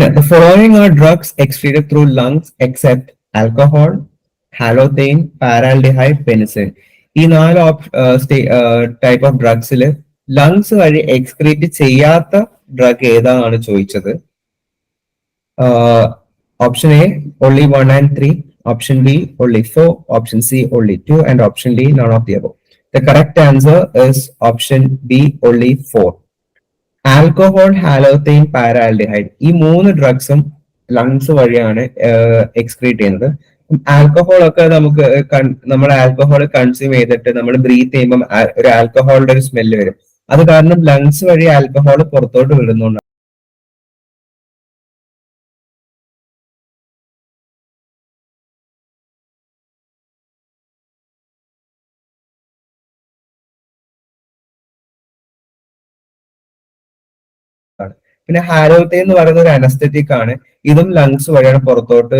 പിന്നെ the following are drugs excreted through lungs except alcohol, halothane, paraldehyde, penicillin. ഈ നാല് type of ഡ്രഗ്സിൽ lungs വഴി എക്സ്ക്രീറ്റ് ചെയ്യാത്ത ഡ്രഗ് ഏതാണെന്നാണ് ചോദിച്ചത് option A only one and three option B only four option C only two and option D none of the above. The correct answer is option B only four. Alcohol halothane paraldehyde ഈ മൂന്ന് ഡ്രഗ്സും lungs വഴിയാണ് excrete ചെയ്യുന്നത്. Alcohol ഒക്കെ നമുക്ക് നമ്മൾ alcohol consume ചെയ്തിട്ട് നമ്മൾ ബ്രീത്ത് ചെയ്യുമ്പോൾ ഒരു ആൽക്കഹോളിന്റെ ഒരു സ്മെല്ല് വരും. അത് കാരണം ലങ്സ് വഴി ആൽക്കഹോൾ പുറത്തോട്ട് വിടുന്നുണ്ട്. പിന്നെ ഹാലോത്തെ എന്ന് പറയുന്ന ഒരു അനസ്തറ്റിക് ആണ്. ഇതും ലങ്സ് വഴിയാണ് പുറത്തോട്ട്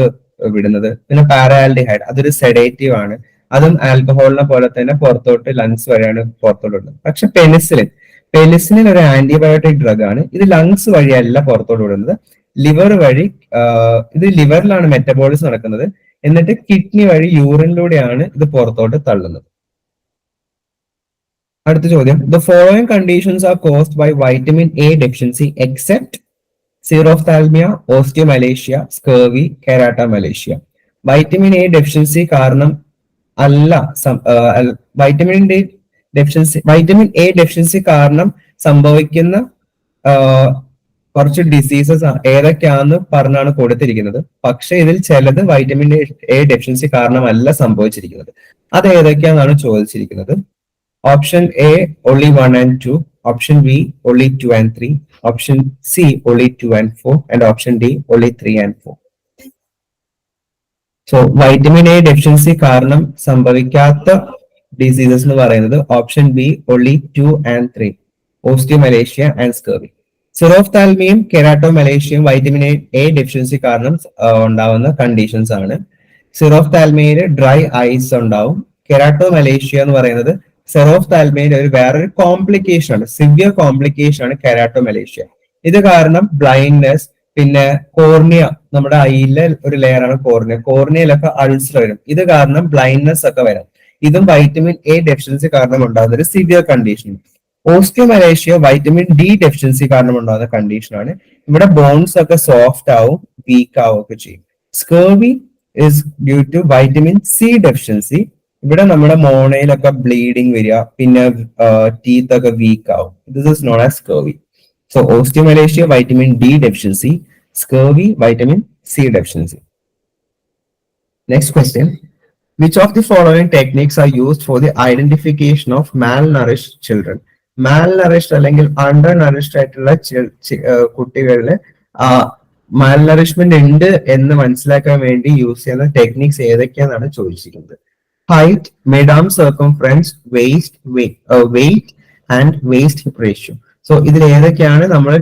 വിടുന്നത്. പിന്നെ പാരാൽഡിഹൈഡ് അതൊരു സെഡേറ്റീവ് ആണ്. അതും ആൽക്കഹോളിനെ പോലെ തന്നെ പുറത്തോട്ട് ലങ്സ് വഴിയാണ് പുറത്തോട്ട് വിടുന്നത്. പക്ഷെ പെനിസിലിൻ പെനിസിലിൻ ഒരു ആന്റിബയോട്ടിക് ഡ്രഗ് ആണ്. ഇത് ലങ്സ് വഴിയല്ല പുറത്തോട്ട് വിടുന്നത്. ലിവർ വഴി ഇത് ലിവറിലാണ് മെറ്റബോളിസം നടക്കുന്നത്. എന്നിട്ട് കിഡ്നി വഴി യൂറിനിലൂടെയാണ് ഇത് പുറത്തോട്ട് തള്ളുന്നത്. അടുത്ത ചോദ്യം. The following conditions are caused by vitamin A deficiency except xerophthalmia osteomalacia scurvy keratomalacia vitamin A deficiency കാരണം അല്ല vitamin D deficiency vitamin A deficiency കാരണം സംഭവിക്കുന്ന കുറച്ച് ഡിസീസസ് ഏതൊക്കെയാന്ന് പറഞ്ഞാണ് കൊടുത്തിരിക്കുന്നത്. പക്ഷെ ഇതിൽ ചിലത് വൈറ്റമിൻ എ ഡെഫിഷ്യൻസി കാരണമല്ല സംഭവിച്ചിരിക്കുന്നത്. അത് ഏതൊക്കെയാണെന്നാണ് ചോദിച്ചിരിക്കുന്നത്? Option A only 1 and 2. Option B only 2 and 3. Option C only 2 and 4. And option D only 3 and 4. So vitamin A deficiency കാരണം സംഭവിക്കാത്ത ഡിസീസസ് എന്ന് പറയുന്നത് option B only two and three osteomalacia and scurvy സിറോഫ്താൽമിയും കെരാട്ടോ മലേഷ്യയും vitamin A deficiency കാരണം ഉണ്ടാവുന്ന conditions ആണ് സിറോഫ്താൽമയിൽ dry ice ഉണ്ടാവും കെരാട്ടോ മലേഷ്യ എന്ന് പറയുന്നത് സെറോഫ്താൽമയിൽ ഒരു വേറൊരു കോംപ്ലിക്കേഷൻ ആണ് സിവിയർ കോംപ്ലിക്കേഷൻ ആണ് കെരാട്ടോമലേഷ്യ ഇത് കാരണം ബ്ലൈൻഡ്നെസ് പിന്നെ കോർണിയ നമ്മുടെ ഐയിലെ ഒരു ലെയർ ആണ് കോർണിയ കോർണിയയിലൊക്കെ അൾസർ വരും. ഇത് കാരണം ബ്ലൈൻഡ്നെസ് ഒക്കെ വരും. ഇതും വൈറ്റമിൻ എ ഡെഫിഷ്യൻസി കാരണം ഉണ്ടാകുന്ന ഒരു severe condition osteomalacia vitamin D deficiency കാരണം ഉണ്ടാകുന്ന കണ്ടീഷൻ ആണ്. ഇവിടെ ബോൺസ് ഒക്കെ സോഫ്റ്റ് ആവും വീക്ക് ആവും ഒക്കെ ചെയ്യും. Scurvy is due to vitamin C deficiency ഇവിടെ നമ്മുടെ മോണയിലൊക്കെ ബ്ലീഡിങ് വരിക പിന്നെ ടീത്ത് ഒക്കെ വീക്ക് ആവും. This is known as scurvy so osteomalacia vitamin D deficiency scurvy vitamin C deficiency next question which of the following techniques are techniques for the identification of mal of children mal malnourished അല്ലെങ്കിൽ undernourished ആയിട്ടുള്ള കുട്ടികളിലെ മാൽ nourishment ഉണ്ട് എന്ന് മനസ്സിലാക്കാൻ വേണ്ടി use ചെയ്യുന്ന techniques ഏതൊക്കെയാണെന്നാണ് ചോദിച്ചിരിക്കുന്നത്. Height waist, weight, uh, weight and waist hip ratio. So ഇതിൽ ഏതൊക്കെയാണ് നമ്മൾ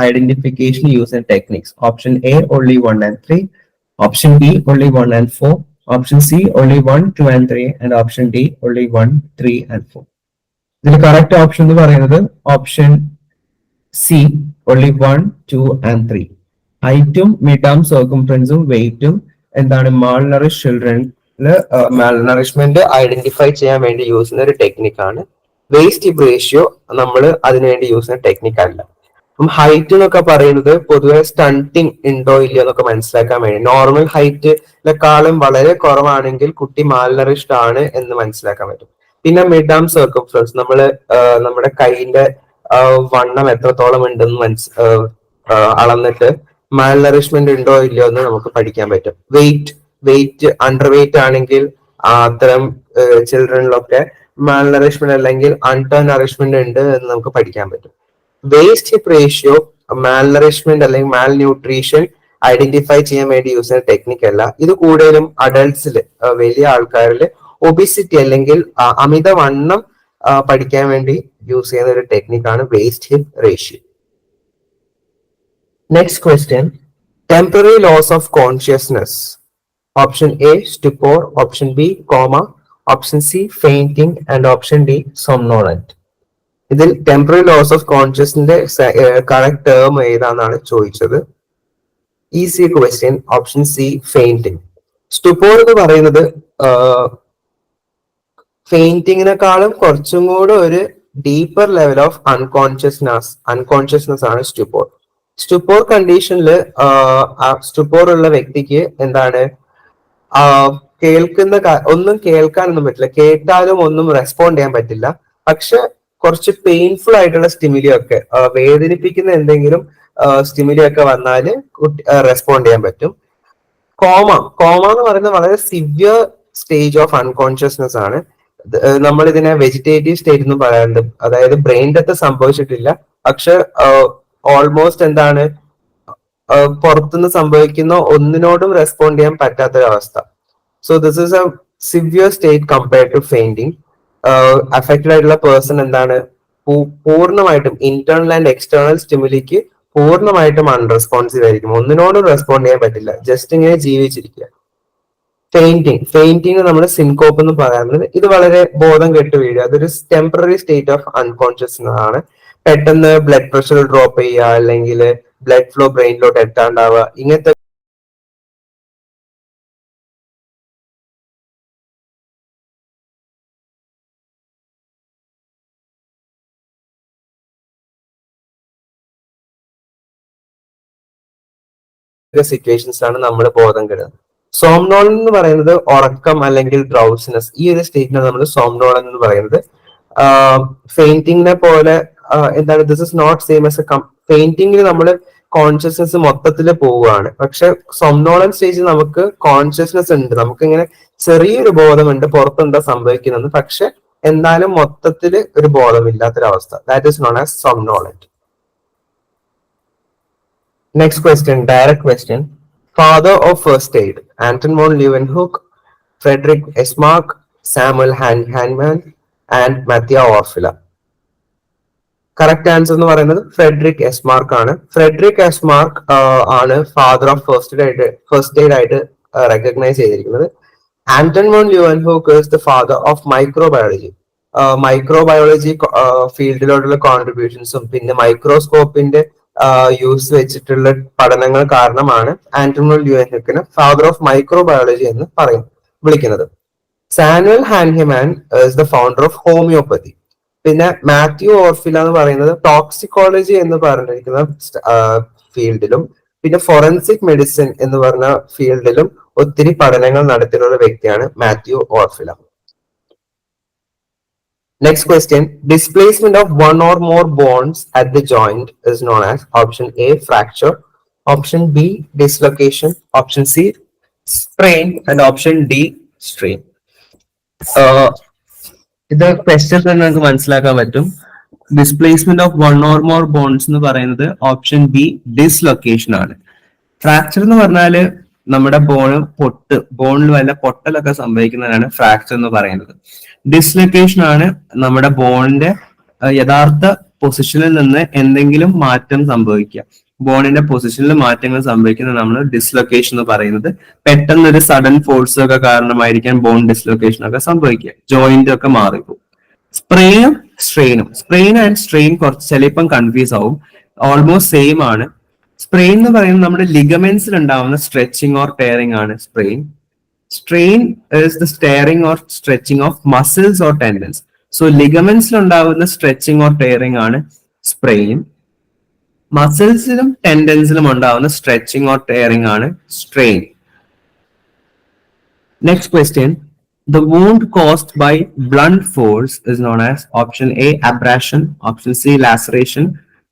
ഐഡന്റിഫിക്കേഷൻ യൂസ് ചെയ്യുന്ന techniques option A only one and three option B only one and four option C only one two and three and option D only one three and four ഇതിൽ correct option എന്ന് പറയുന്നത് option C only one two and three ഹൈറ്റും മിഡാം സർക്കംഫറൻസും വെയിറ്റും എന്താണ്? മാൾനറിഷ് ചിൽഡ്രനിൽ മാൽനറിഷ്മെന്റ് identify ചെയ്യാൻ വേണ്ടി use ചെയ്യുന്ന ഒരു ടെക്നിക്കാണ് വേസ്റ്റ് റേഷ്യോ നമ്മൾ അതിനുവേണ്ടി യൂസ് ചെയ്യുന്ന ടെക്നിക്ക് അല്ല അപ്പം ഹൈറ്റ് എന്നൊക്കെ പറയുന്നത് പൊതുവെ സ്റ്റണ്ടിങ് ഉണ്ടോ ഇല്ലയോ എന്നൊക്കെ മനസ്സിലാക്കാൻ വേണ്ടി. നോർമൽ ഹൈറ്റിനെക്കാളും വളരെ കുറവാണെങ്കിൽ കുട്ടി മാൽനറിഷ്ഡ് ആണ് എന്ന് മനസ്സിലാക്കാൻ പറ്റും. പിന്നെ മിഡ് മിഡാം സർക്കംഫറൻസ് നമ്മൾ നമ്മുടെ കൈയിന്റെ വണ്ണം എത്രത്തോളം ഉണ്ടെന്ന് മനസ് ആ, ആ, അളന്നിട്ട് മാൽനറിഷ്മെന്റ് ഉണ്ടോ ഇല്ലയോ എന്ന് നമുക്ക് പഠിക്കാൻ പറ്റും. വെയിറ്റ് വെയിറ്റ് അണ്ടർ വെയിറ്റ് ആണെങ്കിൽ അത്തരം ചിൽഡ്രനിലൊക്കെ മാൽനറിഷ്മെന്റ് അല്ലെങ്കിൽ അണ്ടർ നറിഷ്മെന്റ് ഉണ്ട് എന്ന് നമുക്ക് പഠിക്കാൻ പറ്റും. വേസ്റ്റ് ഹിപ്പ് റേഷ്യോ മാൽനറിഷ്മെന്റ് അല്ലെങ്കിൽ മാൽ ന്യൂട്രീഷൻ ഐഡന്റിഫൈ ചെയ്യാൻ വേണ്ടി യൂസ് ചെയ്യുന്ന ടെക്നിക് അല്ല. ഇത് കൂടുതലും അഡൾട്ട്സിൽ വലിയ ആൾക്കാരിൽ ഒബിസിറ്റി അല്ലെങ്കിൽ അമിതവണ്ണം പഠിക്കാൻ വേണ്ടി യൂസ് ചെയ്യുന്ന ഒരു ടെക്നിക്കാണ് waist hip ratio next question temporary loss of consciousness option A stupor, option B coma option C fainting. And option D somnolent. ഇതിൽ ടെമ്പററി ലോസ് ഓഫ് കോൺഷ്യസിന്റെ കറക്റ്റ് ടേം ഏതാണെന്നാണ് ചോദിച്ചത്? Easy question option C fainting stupor എന്ന് പറയുന്നത് ഫെയിന്റിങ്ങിനെക്കാളും കുറച്ചും കൂടെ ഒരു deeper level of unconsciousness unconsciousness ആണ് സ്റ്റുപ്പോർ സ്റ്റുപ്പോർ കണ്ടീഷനിൽ സ്റ്റുപ്പോർ ഉള്ള വ്യക്തിക്ക് എന്താണ് കേൾക്കുന്ന ഒന്നും കേൾക്കാനൊന്നും പറ്റില്ല. കേട്ടാലും ഒന്നും റെസ്പോണ്ട് ചെയ്യാൻ പറ്റില്ല. പക്ഷെ കുറച്ച് പെയിൻഫുൾ ആയിട്ടുള്ള സ്റ്റിമുലി ഒക്കെ വേദനിപ്പിക്കുന്ന എന്തെങ്കിലും സ്റ്റിമുലി ഒക്കെ വന്നാൽ റെസ്പോണ്ട് ചെയ്യാൻ പറ്റും. കോമ കോമ എന്ന് പറയുന്നത് വളരെ സിവിയർ സ്റ്റേജ് ഓഫ് അൺകോൺഷ്യസ്നെസ് ആണ്. നമ്മൾ ഇതിനെ വെജിറ്റേറ്റീവ് സ്റ്റേറ്റ് എന്ന് പറയാറുണ്ട്. അതായത് ബ്രെയിൻ ഡെത്ത് സംഭവിച്ചിട്ടില്ല. പക്ഷെ ഓൾമോസ്റ്റ് എന്താണ് പുറത്തുനിന്ന് സംഭവിക്കുന്ന ഒന്നിനോടും റെസ്പോണ്ട് ചെയ്യാൻ പറ്റാത്തൊരവസ്ഥ. So this is a severe state compared to fainting affected ആയിട്ടുള്ള പേഴ്സൺ എന്താണ്? പൂർണമായിട്ടും ഇന്റേണൽ ആൻഡ് എക്സ്റ്റേണൽ സ്റ്റിമുലിക്ക് പൂർണമായിട്ടും അൺറെസ്പോൺസീവ് ആയിരിക്കും. ഒന്നിനോടും റെസ്പോണ്ട് ചെയ്യാൻ പറ്റില്ല. ജസ്റ്റ് ഇങ്ങനെ ജീവിച്ചിരിക്കുക. ഫെയിന്റിങ് ഫെയിന്റിങ് നമ്മൾ സിൻകോപ്പ് എന്ന് പറയുന്നത് ഇത് വളരെ ബോധം കെട്ട് വീഴുക. അതൊരു ടെമ്പററി സ്റ്റേറ്റ് ഓഫ് അൺകോൺഷ്യസ്നെസ് ആണ്. പെട്ടെന്ന് ബ്ലഡ് പ്രഷർ ഡ്രോപ്പ് ചെയ്യുക അല്ലെങ്കിൽ ബ്ലഡ് ഫ്ലോ ബ്രെയിനിലോട്ട് എത്താണ്ടാവുക. ഇങ്ങനത്തെ സിറ്റുവേഷൻസ് ആണ് നമ്മൾ ബോധം കെടുന്നത് സോംനോൾ എന്ന് പറയുന്നത് ഉറക്കം അല്ലെങ്കിൽ ഡ്രൗസിനെസ് ഈ ഒരു സ്റ്റേറ്റിനാണ് നമ്മൾ സോംനോൾ എന്ന് പറയുന്നത്. ഫെയിന്റിങ്ങിനെ പോലെ എന്താണ് this is not same as a ഫെയിന്റിങ്ങിൽ നമ്മൾ കോൺഷ്യസ്നെസ് മൊത്തത്തിൽ പോവുകയാണ്. പക്ഷെ സൊംനോളൻ സ്റ്റേജിൽ നമുക്ക് കോൺഷ്യസ്നെസ് ഉണ്ട്. നമുക്ക് ഇങ്ങനെ ചെറിയൊരു ബോധമുണ്ട് പുറത്തെന്താ സംഭവിക്കുന്നത് പക്ഷെ എന്നാലും മൊത്തത്തിൽ ഒരു ബോധമില്ലാത്തൊരവസ്ഥ. That is known as somnolent next question direct question father of first aid Anton Mon von Hook Friedrich Esmarch Samuel Hahn ഹാൻഡ്മാൻ and Mathieu Orfila. Correct answer എന്ന് പറയുന്നത് ഫ്രെഡറിക് എസ്മാർക്ക് ആണ്. ഫ്രെഡറിക് എസ്മാർക്ക് ആണ് ഫാദർ ഓഫ് ഫസ്റ്റ് ആയിട്ട് first aid ആയിട്ട് recognise ചെയ്തിരിക്കുന്നത്. Anton Mon Leeuwenhoek is the father of microbiology microbiology ഫീൽഡിലോട്ടുള്ള കോൺട്രിബ്യൂഷൻസും പിന്നെ മൈക്രോസ്കോപ്പിന്റെ യൂസ് വെച്ചിട്ടുള്ള പഠനങ്ങൾ കാരണമാണ് ആന്റണോൾ മോൺ ലുവൻ ഹൂക്കിനെ ഫാദർ ഓഫ് മൈക്രോബയോളജി എന്ന് പറയും വിളിക്കുന്നത്. Samuel Hahnemann is the founder of homoeopathy പിന്നെ മാത്യു ഓർഫില എന്ന് പറയുന്നത് ടോക്സിക്കോളജി എന്ന് പറഞ്ഞിരിക്കുന്ന ഫീൽഡിലും പിന്നെ ഫോറൻസിക് മെഡിസിൻ എന്ന് പറഞ്ഞ ഫീൽഡിലും ഒത്തിരി പഠനങ്ങൾ നടത്തിയിട്ടുള്ള വ്യക്തിയാണ് Mathieu Orfila. Next question displacement of one or more bones at the joint is known as option A fracture option B dislocation option C strain and option D strain ഇത് question തന്നെ നമുക്ക് മനസ്സിലാക്കാൻ പറ്റും. Displacement of one or more bones എന്ന് പറയുന്നത് option B dislocation ആണ്. Fracture എന്ന് പറഞ്ഞാൽ നമ്മുടെ ബോൺ പൊട്ട് ബോണിൽ വല്ല പൊട്ടലൊക്കെ സംഭവിക്കുന്നതാണ് ഫ്രാക്ചർ എന്ന് പറയുന്നത്. ഡിസ്ലൊക്കേഷൻ ആണ് നമ്മുടെ ബോണിന്റെ യഥാർത്ഥ പൊസിഷനിൽ നിന്ന് എന്തെങ്കിലും മാറ്റം സംഭവിക്കുക. ബോണിന്റെ പൊസിഷനിൽ മാറ്റങ്ങൾ സംഭവിക്കുന്നത് നമ്മൾ ഡിസ്ലൊക്കേഷൻ എന്ന് പറയുന്നത്. പെട്ടെന്ന് ഒരു സഡൻ ഫോഴ്സ് ഒക്കെ കാരണമായിരിക്കാൻ ബോൺ ഡിസ്ലൊക്കേഷൻ ഒക്കെ സംഭവിക്കുക. ജോയിന്റ് ഒക്കെ മാറിപ്പോകും സ്പ്രെയിനും സ്ട്രെയിനും സ്പ്രെയിൻ ആൻഡ് സ്ട്രെയിൻ കുറച്ച് ചിലപ്പം കൺഫ്യൂസ് ആവും. ഓൾമോസ്റ്റ് സെയിം ആണ്. സ്പ്രെയിൻ എന്ന് പറയുന്നത് നമ്മുടെ ലിഗമെന്റ്സിൽ ഉണ്ടാവുന്ന സ്ട്രെച്ചിങ് ഓർ ടെയറിംഗ് ആണ് sprain strain is the tearing or stretching of muscles or tendons so ലിഗമെന്റ്സിൽ ഉണ്ടാവുന്ന സ്ട്രെച്ചിങ് ഓർ ടെയറിംഗ് ആണ് സ്പ്രെയിൻ മസിൽസിലും ടെൻഡൻസിലും ഉണ്ടാവുന്ന സ്ട്രെച്ചിങ് ഓർ ടെയറിങ് ആണ് strain next question the wound caused by blunt force is known as option A abrasion option C laceration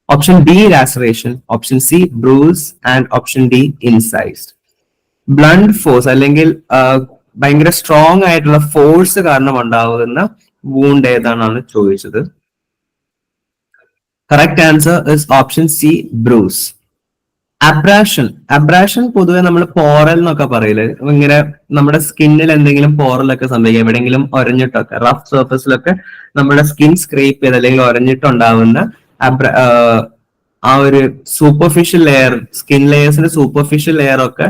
option B laceration option C bruise and option D incise blunt force അല്ലെങ്കിൽ ഭയങ്കര strong ആയിട്ടുള്ള force കാരണം ഉണ്ടാകുന്ന wound ഏതാണെന്നാണ് ചോദിച്ചത്. Correct answer is option C bruise abrasion abrasion പൊതുവെ നമ്മൾ പോറൽ എന്നൊക്കെ പറയില്ലേ? ഇങ്ങനെ നമ്മുടെ സ്കിന്നിൽ എന്തെങ്കിലും പോറലൊക്കെ സംഭവിക്കുക എവിടെയെങ്കിലും ഒരഞ്ഞിട്ടൊക്കെ റഫ് സർഫസിലൊക്കെ നമ്മുടെ സ്കിൻ സ്ക്രേപ്പ് ചെയ്ത് അല്ലെങ്കിൽ ഒരഞ്ഞിട്ടുണ്ടാവുന്ന ആ, ഒരു സൂപ്പർഫിഷ്യൽ ലെയർ സ്കിൻ ലെയേഴ്സിന്റെ സൂപ്പർഫിഷ്യൽ ലെയർ ഒക്കെ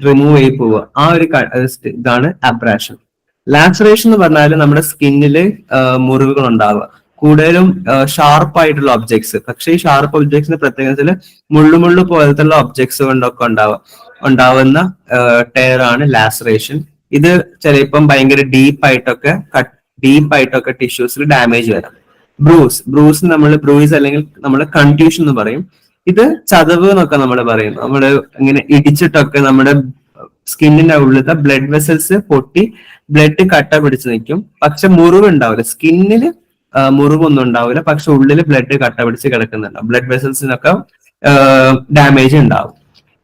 റിമൂവ് ചെയ്ത് പോവുക. ആ ഒരു ഇതാണ് അബ്രാഷൻ ലാസറേഷൻ എന്ന് പറഞ്ഞാൽ നമ്മുടെ സ്കിന്നിൽ മുറിവുകൾ ഉണ്ടാവുക കൂടുതലും ഷാർപ്പ് ആയിട്ടുള്ള ഒബ്ജക്ട്സ് പക്ഷേ ഈ ഷാർപ്പ് ഒബ്ജക്ട്സിന്റെ പ്രത്യേകത്തിൽ മുള്ളു മുള്ളു പോലത്തുള്ള ഒബ്ജക്ട്സ് കൊണ്ടൊക്കെ ഉണ്ടാവുക ഉണ്ടാവുന്ന ടയർ ആണ് ലാസറേഷൻ ഇത് ചിലപ്പം ഭയങ്കര ഡീപ്പ് ആയിട്ടൊക്കെ കട്ട് ഡീപ്പ് ആയിട്ടൊക്കെ ടിഷ്യൂസിൽ ഡാമേജ് വരാം. ബ്രൂസ് ബ്രൂസ് നമ്മൾ ബ്രൂയിസ് അല്ലെങ്കിൽ നമ്മൾ കൺഫ്യൂഷൻ എന്ന് പറയും. ഇത് ചതവ് എന്നൊക്കെ നമ്മൾ പറയും. നമ്മൾ ഇങ്ങനെ ഇടിച്ചിട്ടൊക്കെ നമ്മുടെ സ്കിന്നിന്റെ ഉള്ളിലത്തെ ബ്ലഡ് വെസൽസ് പൊട്ടി ബ്ലഡ് കട്ട പിടിച്ച് നിൽക്കും. പക്ഷെ മുറിവ് ഉണ്ടാവില്ല. സ്കിന്നിന് മുറിവൊന്നും ഉണ്ടാവില്ല. പക്ഷെ ഉള്ളിൽ ബ്ലഡ് കട്ട പിടിച്ച് കിടക്കുന്നുണ്ടാവും ബ്ലഡ് വെസൽസിനൊക്കെ ഡാമേജ് ഉണ്ടാവും.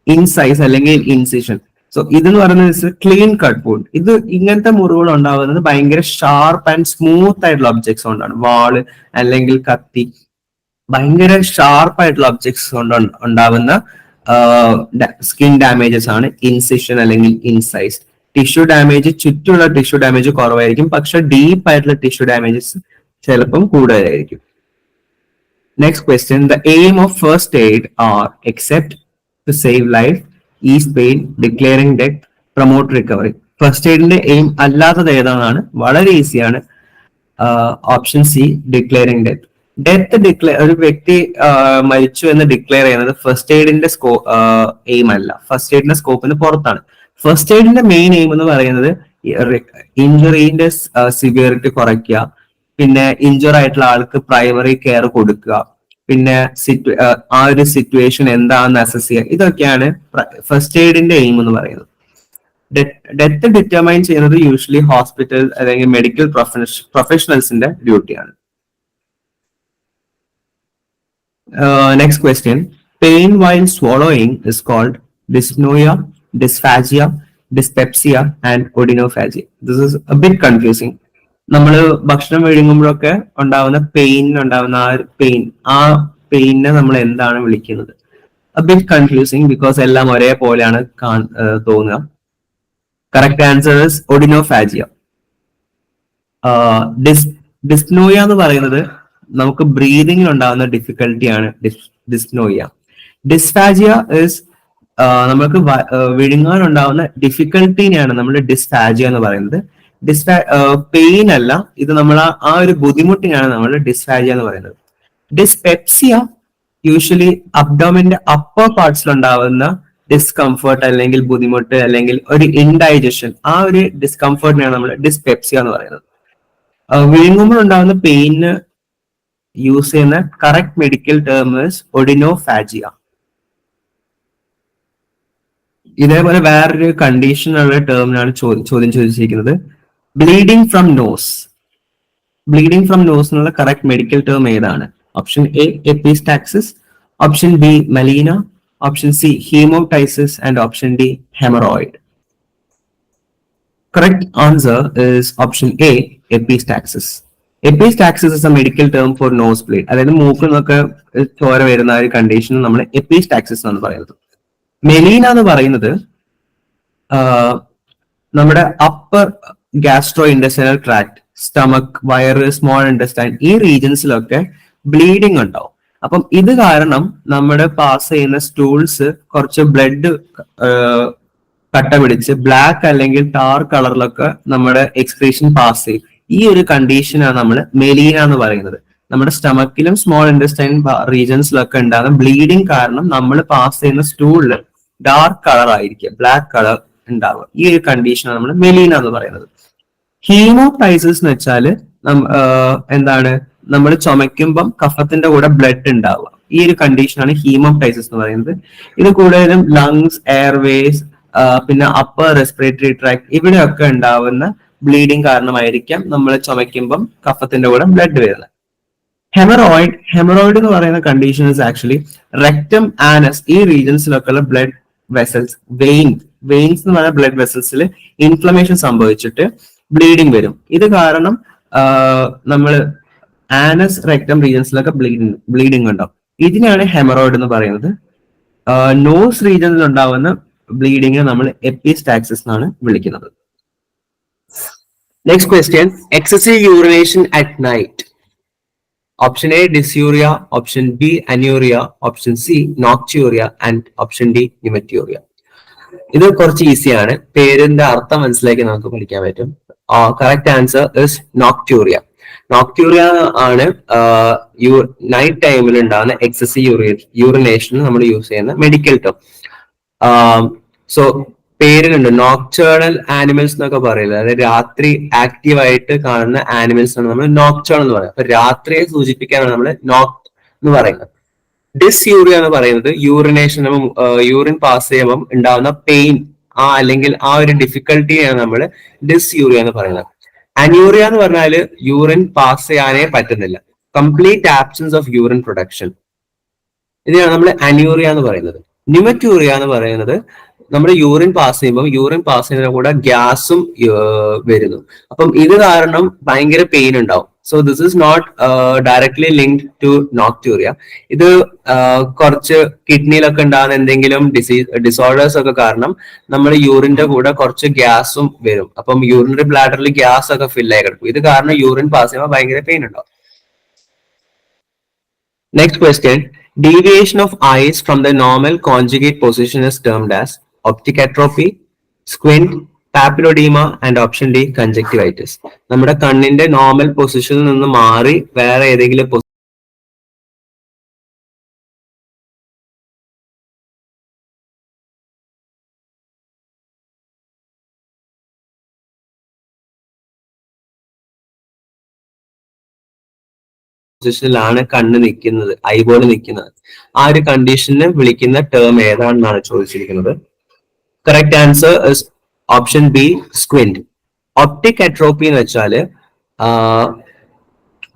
ഇൻസൈസ് അല്ലെങ്കിൽ ഇൻസിഷൻ സോ ഇതെന്ന് പറയുന്നത് ക്ലീൻ കട്ട് വുഡ് ഇത് ഇങ്ങനത്തെ മുറിവുകൾ ഉണ്ടാവുന്നത് ഭയങ്കര ഷാർപ്പ് ആൻഡ് സ്മൂത്ത് ആയിട്ടുള്ള ഒബ്ജക്ട്സ് കൊണ്ടാണ്. വാൾ അല്ലെങ്കിൽ കത്തി. ഭയങ്കര ഷാർപ്പ് ആയിട്ടുള്ള ഒബ്ജക്ട്സ് കൊണ്ട് ഉണ്ടാവുന്ന സ്കിൻ ഡാമേജസ് ആണ് ഇൻസിഷൻ അല്ലെങ്കിൽ ഇൻസൈസ് ടിഷ്യൂ ഡാമേജ് ചുറ്റുമുള്ള ടിഷ്യൂ ഡാമേജ് കുറവായിരിക്കും. പക്ഷെ ഡീപ്പ് ആയിട്ടുള്ള ടിഷ്യൂ ഡാമേജസ് ചിലപ്പം കൂടുതലായിരിക്കും. Next question the aim of first aid are except to save life ease pain declaring death promote recovery first എയ്ഡിന്റെ aim അല്ലാത്തത് ഏതാണെന്നാണ്? വളരെ ഈസിയാണ് option C declaring death death declare ഒരു വ്യക്തി മരിച്ചു എന്ന് ഡിക്ലെയർ ചെയ്യുന്നത് ഫസ്റ്റ് എയ്ഡിന്റെ സ്കോ എയിം അല്ല. ഫസ്റ്റ് എയ്ഡിന്റെ സ്കോപ്പിന് പുറത്താണ്. ഫസ്റ്റ് എയ്ഡിന്റെ മെയിൻ എയിം എന്ന് പറയുന്നത് ഇഞ്ചുറീന്റെ സിവിയറിറ്റി കുറയ്ക്കുക പിന്നെ ഇഞ്ചുർ ആയിട്ടുള്ള ആൾക്ക് പ്രൈമറി കെയർ കൊടുക്കുക. പിന്നെ ആ, ഒരു സിറ്റുവേഷൻ എന്താണെന്ന് അസസ് ചെയ്യുക. ഇതൊക്കെയാണ് ഫസ്റ്റ് എയ്ഡിന്റെ എയിം എന്ന് പറയുന്നത്. ഡെത്ത് ഡിറ്റർമൈൻ ചെയ്യുന്നത് യൂഷ്വലി ഹോസ്പിറ്റൽ അല്ലെങ്കിൽ മെഡിക്കൽ പ്രൊഫഷണൽസിന്റെ ഡ്യൂട്ടിയാണ് next question pain while swallowing is called dyspnoea dysphagia dyspepsia and odynophagia this is a bit confusing നമ്മൾ ഭക്ഷണം വിഴുങ്ങുമ്പോഴൊക്കെ ഉണ്ടാവുന്ന പെയിൻ ഉണ്ടാവുന്ന ആ പെയിൻ ആ പെയിനെ നമ്മൾ എന്താണ് വിളിക്കുന്നത്? ബിറ്റ് കൺഫ്യൂസിങ് ബിക്കോസ് എല്ലാം ഒരേപോലെയാണ് തോന്നുക. കറക്റ്റ് ആൻസർ ഇസ് ഒഡിനോഫാജിയ ഡിസ് ഡിസ്നോയ എന്ന് പറയുന്നത് നമുക്ക് ബ്രീതിങ്ങിൽ ഉണ്ടാകുന്ന ഡിഫിക്കൽട്ടിയാണ് ഡിസ്നോയ ഡിസ്ഫാജിയ ഇസ് നമുക്ക് വിഴുങ്ങാൻ ഉണ്ടാകുന്ന ഡിഫിക്കൽട്ടിനെയാണ് നമ്മൾ ഡിസ്ഫാജിയ എന്ന് പറയുന്നത്. ഡിസ്ഫാ പെയിൻ അല്ല. ഇത് നമ്മൾ ആ- ഒരു ബുദ്ധിമുട്ടിനാണ് നമ്മൾ ഡിസ്ഫാജിയ എന്ന് പറയുന്നത്. ഡിസ്പെപ്സിയ യൂഷ്വലി അബ്ഡോമിന്റെ അപ്പർ പാർട്സിൽ ഉണ്ടാവുന്ന ഡിസ്കംഫർട്ട് അല്ലെങ്കിൽ ബുദ്ധിമുട്ട് അല്ലെങ്കിൽ ഒരു ഇൻഡൈജഷൻ ആ ഒരു ഡിസ്കംഫർട്ടിനെയാണ് നമ്മൾ ഡിസ്പെപ്സിയ എന്ന് പറയുന്നത്. വീങ്ങുമ്പോൾ ഉണ്ടാകുന്ന പെയിന് യൂസ് ചെയ്യുന്ന കറക്റ്റ് മെഡിക്കൽ ടേംസ് ഒഡിനോഫാജിയ ഇതേപോലെ വേറൊരു കണ്ടീഷനുള്ള ടേമിനാണ് ചോദ്യം ചോദിച്ചിരിക്കുന്നത്. Bleeding from nose bleeding from nose എന്നുള്ള കറക്റ്റ് മെഡിക്കൽ ടേം ഏതാണ്? Option A epistaxis option B melaena option C haemoptysis and option D haemorrhoid correct answer is option A, epistaxis. Epistaxis is a medical term for bleed അതായത് മൂക്കിൽ നിന്നൊക്കെ ചോര വരുന്ന ഒരു condition നമ്മൾ epistaxis എന്നാണ് പറയുന്നത്. മെലീന എന്ന് പറയുന്നത് നമ്മുടെ upper gastro industrial tract stomach വയറ് സ്മോൾ ഇൻഡസ്റ്റൈൻ ഈ റീജിയൻസിലൊക്കെ ബ്ലീഡിങ് ഉണ്ടാവും. അപ്പം ഇത് കാരണം നമ്മുടെ പാസ് ചെയ്യുന്ന സ്റ്റൂൾസ് കുറച്ച് ബ്ലഡ് കട്ട പിടിച്ച് ബ്ലാക്ക് അല്ലെങ്കിൽ ടാർ കളറിലൊക്കെ നമ്മുടെ എക്സ്ക്രീഷൻ പാസ് ചെയ്യും. ഈ ഒരു കണ്ടീഷനാണ് നമ്മൾ മെലീന എന്ന് പറയുന്നത്. നമ്മുടെ സ്റ്റമക്കിലും സ്മോൾ ഇൻഡസ്റ്റൈൻ റീജൻസിലൊക്കെ ഉണ്ടാകുന്ന ബ്ലീഡിങ് കാരണം നമ്മൾ പാസ് ചെയ്യുന്ന സ്റ്റൂളിൽ ഡാർക്ക് കളർ ആയിരിക്കും ബ്ലാക്ക് കളർ ഉണ്ടാവുക. ഈ ഒരു കണ്ടീഷനാണ് നമ്മൾ മെലീന എന്ന് പറയുന്നത്. ഹീമോടൈസിസ് എന്ന് വെച്ചാൽ എന്താണ്? നമ്മൾ ചുമയ്ക്കുമ്പം കഫത്തിന്റെ കൂടെ ബ്ലഡ് ഉണ്ടാവുക ഈ ഒരു കണ്ടീഷനാണ് ഹീമോടൈസിസ് എന്ന് പറയുന്നത്. ഇത് കൂടുതലും ലങ്സ് എയർവേസ് പിന്നെ അപ്പർ റെസ്പിറേറ്ററി ട്രാക്ട് ഇവിടെയൊക്കെ ഉണ്ടാവുന്ന ബ്ലീഡിങ് കാരണമായിരിക്കാം നമ്മൾ ചുമയ്ക്കുമ്പം കഫത്തിന്റെ കൂടെ ബ്ലഡ് വരുന്നത്. ഹെമറോയിഡ് ഹെമറോയിഡ് എന്ന് പറയുന്ന condition is actually rectum anus ഈ റീജൻസിലൊക്കെയുള്ള ബ്ലഡ് വെസൽസ് വെയിൻ വെയിൻസ് എന്ന് പറയുന്ന ബ്ലഡ് വെസൽസിൽ ഇൻഫ്ലമേഷൻ സംഭവിച്ചിട്ട് ബ്ലീഡിങ് വരും. ഇത് കാരണം നമ്മൾ ആനസ് റെക്ടം റീജൻസിലൊക്കെ ബ്ലീഡിങ് ബ്ലീഡിങ് ഉണ്ടാവും. ഇതിനെയാണ് ഹെമറോയിഡ് എന്ന് പറയുന്നത്. നോസ് റീജനിൽ ഉണ്ടാവുന്ന ബ്ലീഡിങ്ങിനെ നമ്മൾ എപ്പിസ്റ്റാക്സിസ് എന്നാണ് വിളിക്കുന്നത്. Next question excessive urination at night option A dysuria option B anuria option C nocturia and option D pneumaturia ഇത് കുറച്ച് ഈസിയാണ്. പേരിന്റെ അർത്ഥം മനസ്സിലാക്കി നമുക്ക് പഠിക്കാൻ പറ്റും. Correct answer is nocturia nocturia ആണ് നൈറ്റ് ടൈമിൽ ഉണ്ടാകുന്ന എക്സസി യൂറി യൂറിനേഷൻ നമ്മൾ യൂസ് ചെയ്യുന്ന മെഡിക്കൽ ടേം സോ പേരിലുണ്ട്. നോക്ചേണൽ ആനിമൽസ് എന്നൊക്കെ പറയില്ല? അതായത് രാത്രി ആക്റ്റീവ് ആയിട്ട് കാണുന്ന ആനിമൽസ് ആണ് നമ്മൾ നോക്ചേൺ എന്ന് പറയുന്നത് അപ്പൊ രാത്രിയെ സൂചിപ്പിക്കാനാണ് നമ്മൾ നോക് എന്ന് പറയുന്നത്. ഡിസ് യൂറിയ എന്ന് പറയുന്നത് യൂറിനേഷൻ യൂറിൻ പാസ് ചെയ്യുമ്പോൾ ഉണ്ടാകുന്ന പെയിൻ ആ അല്ലെങ്കിൽ ആ ഒരു ഡിഫിക്കൽട്ടിയാണ് നമ്മൾ ഡിസ് യൂറിയ എന്ന് പറയുന്നത്. അന്യൂറിയ എന്ന് പറഞ്ഞാൽ യൂറിൻ പാസ് ചെയ്യാനേ പറ്റുന്നില്ല. Complete absence of urine production ഇതിനാണ് നമ്മൾ അന്യൂറിയ എന്ന് പറയുന്നത്. ന്യൂമറ്റൂറിയ എന്ന് പറയുന്നത് നമ്മൾ യൂറിൻ പാസ് ചെയ്യുമ്പോൾ യൂറിൻ പാസ് ചെയ്യുന്ന കൂടെ ഗ്യാസും വരുന്നു. അപ്പം ഇത് കാരണം ഭയങ്കര പെയിൻ ഉണ്ടാവും. So this is not directly linked to nocturia ഇത് കുറച്ച് കിഡ്നിയിലൊക്കെ ഉണ്ടാകുന്ന എന്തെങ്കിലും ഡിസീസ് ഡിസോർഡേഴ്സ് ഒക്കെ കാരണം നമ്മൾ യൂറിന്റെ കൂടെ കുറച്ച് ഗ്യാസും വരും. അപ്പം യൂറിനറി ബ്ലാഡറിൽ ഗ്യാസ് ഒക്കെ ഫിൽ ആയി കിടക്കും. ഇത് കാരണം യൂറിൻ പാസ് ചെയ്യുമ്പോൾ ഭയങ്കര പെയിൻ ഉണ്ടാവും. Next question deviation of eyes from the normal conjugate position is termed as optic atrophy, squint, papilloedema and option D conjunctivitis നമ്മുടെ കണ്ണിന്റെ നോർമൽ പൊസിഷനിൽ നിന്ന് മാറി വേറെ ഏതെങ്കിലും പൊസിഷനിലാണ് കണ്ണ് നിൽക്കുന്നത് ഐബോൾ നിൽക്കുന്നത്. ആ ഒരു കണ്ടീഷനെ വിളിക്കുന്ന ടേം ഏതാണെന്നാണ് ചോദിച്ചിരിക്കുന്നത്. Correct answer option B squint optic atrophy എന്ന് വെച്ചാൽ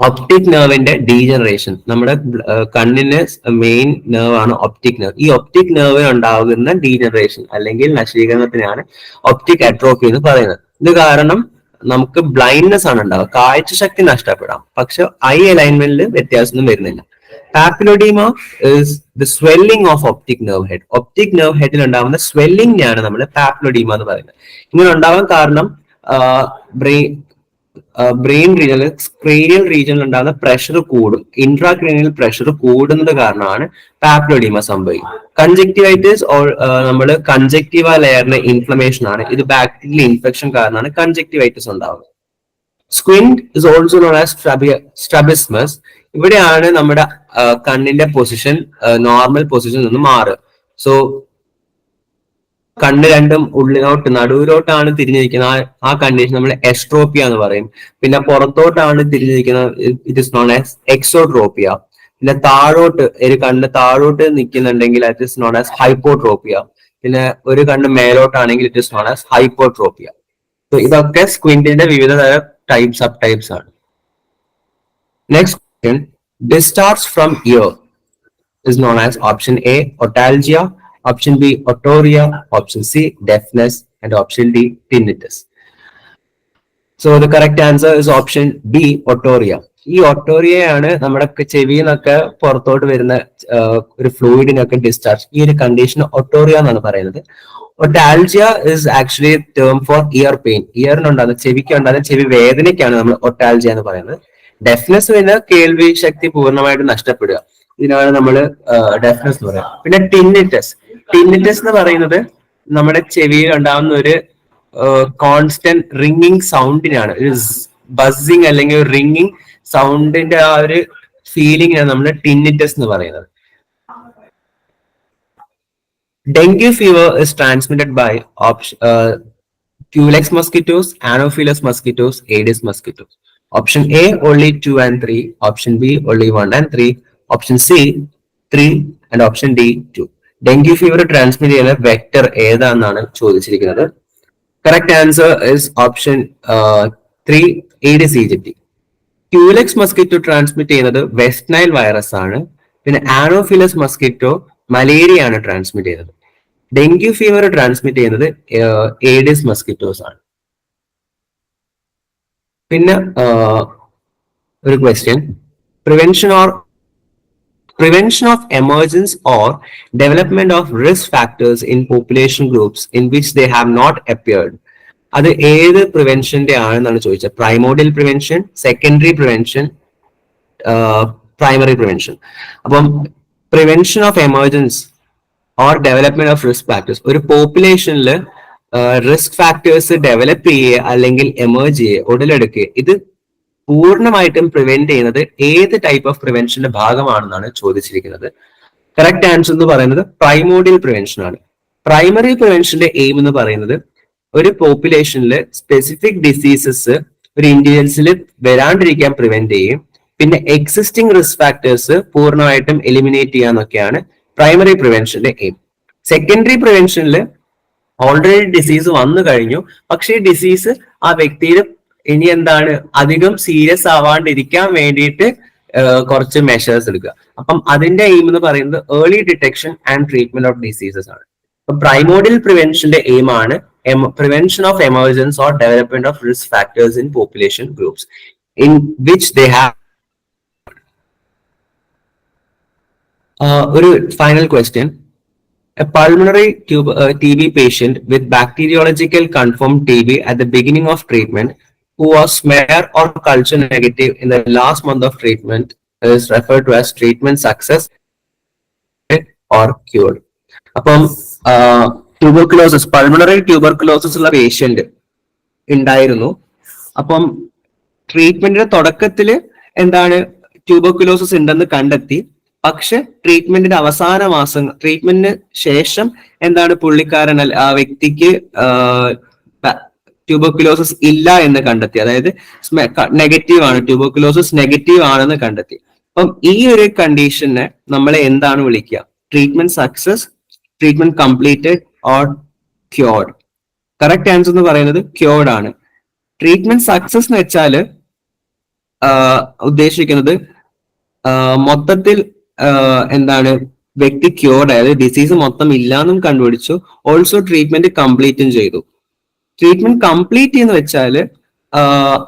ഒപ്റ്റിക് നെർവിന്റെ ഡീജനറേഷൻ നമ്മുടെ കണ്ണിന് മെയിൻ നെർവ് ആണ് ഒപ്റ്റിക് നെർവ് ഈ ഒപ്റ്റിക് നെർവിന് ഉണ്ടാകുന്ന ഡീജനറേഷൻ അല്ലെങ്കിൽ നശീകരണത്തിനാണ് ഒപ്റ്റിക് അട്രോഫി എന്ന് പറയുന്നത്. ഇത് കാരണം നമുക്ക് ബ്ലൈൻഡ്നെസ് ആണ് ഉണ്ടാവുക. കാഴ്ചശക്തി നഷ്ടപ്പെടാം. പക്ഷെ ഐ അലൈൻമെന്റിൽ വ്യത്യാസമൊന്നും വരുന്നില്ല. Papilloedema is the swelling of optic nerve head optic nerve ഹെഡിൽ ഉണ്ടാവുന്ന സ്വെല്ലിംഗിനെയാണ് നമ്മൾ പാപ്പിലോഡീമ എന്ന് പറയുന്നത്. ഇങ്ങനെ ഉണ്ടാവാൻ കാരണം ബ്രെയിൻ ബ്രെയിൻ റീജിയനിൽ ക്രേനിയൽ റീജിയനിൽ ഉണ്ടാകുന്ന പ്രഷർ കൂടും. ഇൻട്രാ ക്രീനിയൽ പ്രഷർ കൂടുന്നത് കാരണമാണ് പാപ്ലോഡിമ സംഭവിക്കുന്നത്. കൺജക്റ്റീവൈറ്റിസ് നമ്മൾ കൺജക്റ്റീവ ലെയറിന്റെ ഇൻഫ്ലമേഷൻ ആണ്. ഇത് ബാക്ടീരിയൽ ഇൻഫെക്ഷൻ കാരണമാണ് കൺജക്റ്റീവൈറ്റിസ് ഉണ്ടാവുന്നത്. Squint is also known as strabismus ഇവിടെയാണ് നമ്മുടെ കണ്ണിന്റെ പൊസിഷൻ നോർമൽ പൊസിഷൻ നിന്ന് മാറുക സോ കണ്ണ് രണ്ടും ഉള്ളിലോട്ട് നടുവിലോട്ടാണ് തിരിഞ്ഞിരിക്കുന്നത്. ആ കണ്ടീഷൻ നമ്മൾ എസ്ട്രോപ്പിയ എന്ന് പറയും. പിന്നെ പുറത്തോട്ടാണ് തിരിഞ്ഞിരിക്കുന്നത്. It is known as exotropia പിന്നെ താഴോട്ട് ഒരു കണ്ണ് താഴോട്ട് നിൽക്കുന്നുണ്ടെങ്കിൽ it is known as hypotropia പിന്നെ ഒരു കണ്ണ് മേലോട്ടാണെങ്കിൽ it is known as hypotropia ഇതൊക്കെ സ്ക്വിന്റിന്റെ വിവിധ തരം ടൈപ്പ് സബ് ടൈപ്സ് ആണ് next question discharge from ear is known as option A, otalgia, option B, otoria, option C, deafness, and option D, tinnitus. So the correct answer is option B, otoria. ഈ ഒട്ടോറിയയാണ് നമ്മുടെ ചെവിയിൽ നിന്നൊക്കെ പുറത്തോട്ട് വരുന്ന ഒരു ഫ്ലൂയിഡിനൊക്കെ discharge ഈ ഒരു കണ്ടീഷൻ ഒട്ടോറിയ എന്നാണ് പറയുന്നത് otalgia is actually term for ear pain ഇയറിനുണ്ടാകുന്ന ചെവിക്ക് ഉണ്ടാകുന്ന ചെവി വേദനയ്ക്കാണ് നമ്മൾ ഒട്ടാൽജിയ എന്ന് പറയുന്നത്. ഡെഫ്നസ് പിന്നെ കേൾവി ശക്തി പൂർണമായിട്ട് നഷ്ടപ്പെടുക. ഇതിനാണ് നമ്മൾ ഡെഫ്നസ് എന്ന് പറയുന്നത് പിന്നെ ടിന്നിറ്റസ് ടിന്നിറ്റസ് എന്ന് പറയുന്നത് നമ്മുടെ ചെവിയിൽ ഉണ്ടാകുന്ന ഒരു കോൺസ്റ്റന്റ് റിംഗിങ് സൗണ്ടിനാണ് ഒരു ബസ്സിങ് അല്ലെങ്കിൽ റിംഗിങ് സൗണ്ടിന്റെ ആ ഒരു ഫീലിംഗ് ആണ് നമ്മുടെ ടിന്നിറ്റസ് എന്ന് പറയുന്നത്. Dengue fever is transmitted by option culex mosquitoes anopheles mosquitoes aedes mosquitoes option A only two and three option B only one and three option C three and option D two dengue fever transmit ചെയ്യുന്ന vector ഏതാണെന്നാണ് ചോദിച്ചിരിക്കുന്നത്. Correct answer is option three aedes aegypti culex mosquito transmit ചെയ്യുന്നത് West Nile virus ആണ്. പിന്നെ ആനോഫിലസ് mosquito malaria ആണ് transmit ചെയ്യുന്നത്. Dengue fever transmit ചെയ്യുന്നത് Aedes mosquitoes ആണ്. പിന്നെ ഒരു question prevention or prevention of emergence or development of risk factors in population groups in which they have not appeared. അത് ഏത് പ്രിവെൻഷന്റെ ആണെന്നാണ് ചോദിച്ചത്? Primordial prevention secondary prevention primary prevention അപ്പം prevention of emergence or development of risk factors ഒരു പോപ്പുലേഷനിൽ risk factors develop ചെയ്യുക അല്ലെങ്കിൽ എമേർജ് ചെയ്യുക ഉടലെടുക്കുക ഇത് പൂർണമായിട്ടും പ്രിവെന്റ് ചെയ്യുന്നത് ഏത് ടൈപ്പ് ഓഫ് പ്രിവെൻഷന്റെ ഭാഗമാണെന്നാണ് ചോദിച്ചിരിക്കുന്നത്. കറക്റ്റ് ആൻസർ എന്ന് പറയുന്നത് പ്രൈമോഡിയൽ പ്രിവെൻഷൻ ആണ്. പ്രൈമറി പ്രിവെൻഷന്റെ എയിം എന്ന് പറയുന്നത് ഒരു പോപ്പുലേഷനിൽ സ്പെസിഫിക് ഡിസീസസ് ഒരു ഇൻഡിവിജ്വൽസിൽ വരാണ്ടിരിക്കാൻ പ്രിവെന്റ് ചെയ്യും. പിന്നെ എക്സിസ്റ്റിംഗ് റിസ്ക് ഫാക്ടേഴ്സ് പൂർണമായിട്ടും എലിമിനേറ്റ് ചെയ്യാന്നൊക്കെയാണ് പ്രൈമറി പ്രിവെൻഷന്റെ എയിം സെക്കൻഡറി പ്രിവെൻഷനിൽ ഓൾറെഡി ഡിസീസ് വന്നു കഴിഞ്ഞു. പക്ഷേ ഡിസീസ് ആ വ്യക്തിയിൽ ഇനി എന്താണ്? അധികം സീരിയസ് ആവാണ്ടിരിക്കാൻ വേണ്ടിയിട്ട് കുറച്ച് മെഷേഴ്സ് എടുക്കുക. അപ്പം അതിന്റെ എയിം എന്ന് പറയുന്നത് early detection and treatment of diseases ആണ്. പ്രൈമോഡിയൽ പ്രിവെൻഷന്റെ എയിം ആണ് prevention of emergence or development of risk factors in population groups in which they have ഒരു final question A pulmonary tube, uh, TB patient with bacteriological confirmed TB at the beginning of treatment who was smear or culture negative in the last month of treatment is referred to as treatment success or cured. അപ്പം tuberculosis pulmonary tuberculosis ഉള്ള patient ഉണ്ടായിരുന്നു അപ്പം ട്രീറ്റ്മെന്റിന്റെ തുടക്കത്തിൽ എന്താണ് tuberculosis ഉണ്ടെന്ന് കണ്ടെത്തി പക്ഷെ ട്രീറ്റ്മെന്റിന്റെ അവസാന മാസം ട്രീറ്റ്മെന്റിന് ശേഷം എന്താണ് പുള്ളിക്കാരൻ ആ വ്യക്തിക്ക് ട്യൂബോക്യുലോസിസ് ഇല്ല എന്ന് കണ്ടെത്തി. അതായത് നെഗറ്റീവ് ആണ്. ട്യൂബോക്യുലോസിസ് നെഗറ്റീവ് ആണെന്ന് കണ്ടെത്തി. അപ്പം ഈ ഒരു കണ്ടീഷനെ നമ്മളെ എന്താണ് വിളിക്കുക? Treatment success treatment completed or cured correct answer എന്ന് പറയുന്നത് ക്യോർഡ് ആണ്. ട്രീറ്റ്മെന്റ് സക്സസ് എന്ന് വെച്ചാൽ ഉദ്ദേശിക്കുന്നത് മൊത്തത്തിൽ എന്താണ് വ്യക്തി ക്യൂർഡ് അതായത് ഡിസീസ് മൊത്തം ഇല്ലാന്നും കണ്ടുപിടിച്ചു. ഓൾസോ ട്രീറ്റ്മെന്റ് കംപ്ലീറ്റും ചെയ്തു. ട്രീറ്റ്മെന്റ് കംപ്ലീറ്റ് എന്ന് വെച്ചാൽ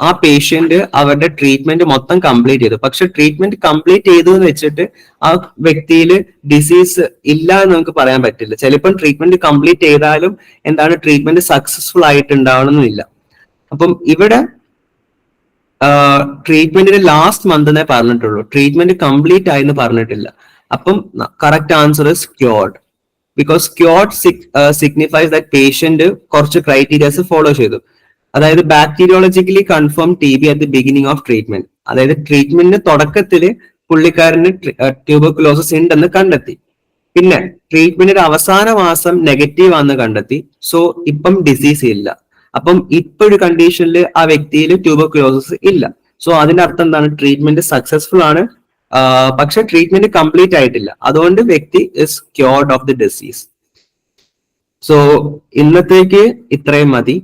ആ പേഷ്യന്റ് അവരുടെ ട്രീറ്റ്മെന്റ് മൊത്തം കംപ്ലീറ്റ് ചെയ്തു. പക്ഷെ ട്രീറ്റ്മെന്റ് കംപ്ലീറ്റ് ചെയ്തു എന്ന് വെച്ചിട്ട് ആ വ്യക്തിയിൽ ഡിസീസ് ഇല്ല എന്ന് നമുക്ക് പറയാൻ പറ്റില്ല. ചിലപ്പം ട്രീറ്റ്മെന്റ് കംപ്ലീറ്റ് ചെയ്താലും എന്താണ് ട്രീറ്റ്മെന്റ് സക്സസ്ഫുൾ ആയിട്ടുണ്ടാവണമെന്നില്ല. അപ്പം ഇവിടെ ട്രീറ്റ്മെന്റിന്റെ ലാസ്റ്റ് മന്ത് എന്നേ പറഞ്ഞിട്ടുള്ളൂ. ട്രീറ്റ്മെന്റ് കംപ്ലീറ്റ് ആയി എന്ന് പറഞ്ഞിട്ടില്ല. അപ്പം correct answer is cured because cured signifies that patient കുറച്ച് ക്രൈറ്റീരിയസ് ഫോളോ ചെയ്തു. അതായത് bacteriologically confirm T B at the beginning of treatment അതായത് ട്രീറ്റ്മെന്റിന്റെ തുടക്കത്തിൽ പുള്ളിക്കാരന് ട്യൂബർകുലോസിസ് ഉണ്ടെന്ന് കണ്ടെത്തി. പിന്നെ ട്രീറ്റ്മെന്റിന്റെ അവസാന മാസം നെഗറ്റീവ് ആണെന്ന് കണ്ടെത്തി. സോ ഇപ്പം ഡിസീസ് ഇല്ല. അപ്പം ഇപ്പൊ ഒരു കണ്ടീഷനിൽ ആ വ്യക്തിയിൽ ട്യൂബർകുലോസിസ് ഇല്ല. സോ അതിന്റെ അർത്ഥം എന്താണ്? ട്രീറ്റ്മെന്റ് സക്സസ്ഫുൾ ആണ്. പക്ഷെ ട്രീറ്റ്മെന്റ് കംപ്ലീറ്റ് ആയിട്ടില്ല. അതുകൊണ്ട് വ്യക്തി is cured of the disease so ഇന്നത്തേക്ക് ഇത്രയും മതി.